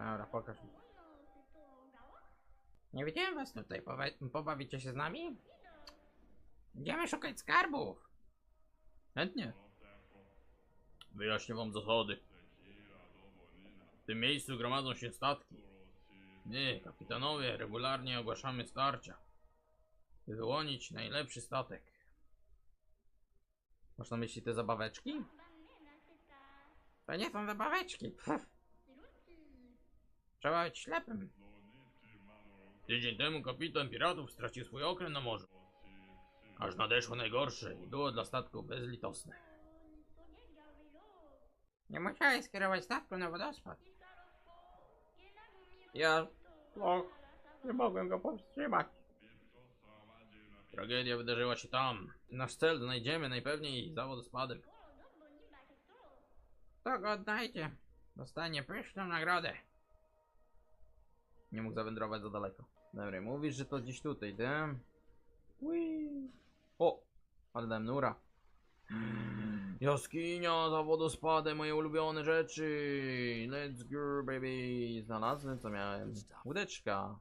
Dobra, pokaż mi. Nie widziałem was tutaj, pobawicie się z nami? Idziemy szukać skarbów. Chętnie. Wyjaśnię wam zasady. W tym miejscu gromadzą się statki. My, kapitanowie, regularnie ogłaszamy starcia. By wyłonić najlepszy statek. Masz na myśli te zabaweczki? To nie są zabaweczki. Pff. Trzeba być ślepym. Tydzień temu kapitan piratów stracił swój okręt na morzu. Aż nadeszło najgorsze i było dla statku bezlitosne. Nie musiałeś skierować statku na wodospad. Ja... Och, nie mogłem go powstrzymać. Tragedia wydarzyła się tam. Nasz cel znajdziemy najpewniej za wodospadem. Kto go odnajdzie, dostanie pyszną nagrodę. Nie mógł zawędrować za daleko. Dobra, mówisz, że to gdzieś tutaj? Whee. O! Ale dałem nura. Jaskinia za wodospadem, moje ulubione rzeczy. Let's go, baby. Znalazłem, co miałem. Łódeczka.